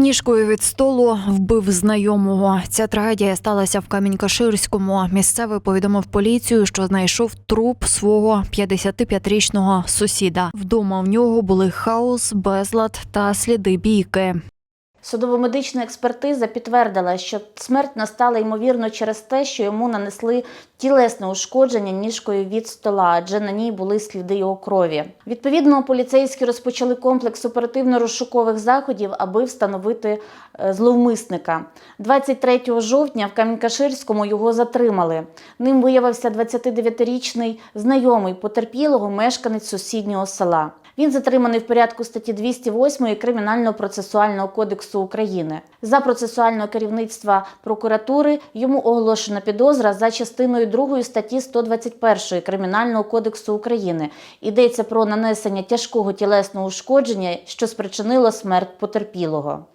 Ніжкою від столу вбив знайомого. Ця трагедія сталася в Камінь-Каширському. Місцевий повідомив поліцію, що знайшов труп свого 55-річного сусіда. Вдома в нього були хаос, безлад та сліди бійки. Судово-медична експертиза підтвердила, що смерть настала ймовірно через те, що йому нанесли тілесне ушкодження ніжкою від стола, адже на ній були сліди його крові. Відповідно, поліцейські розпочали комплекс оперативно-розшукових заходів, аби встановити е, зловмисника. 23 жовтня в Камінькаширському його затримали. Ним виявився 29-річний знайомий потерпілого мешканець сусіднього села. Він затриманий в порядку статті 208 Кримінального процесуального кодексу України. За процесуального керівництва прокуратури йому оголошена підозра за частиною 2 статті 121 Кримінального кодексу України. Йдеться про нанесення тяжкого тілесного ушкодження, що спричинило смерть потерпілого.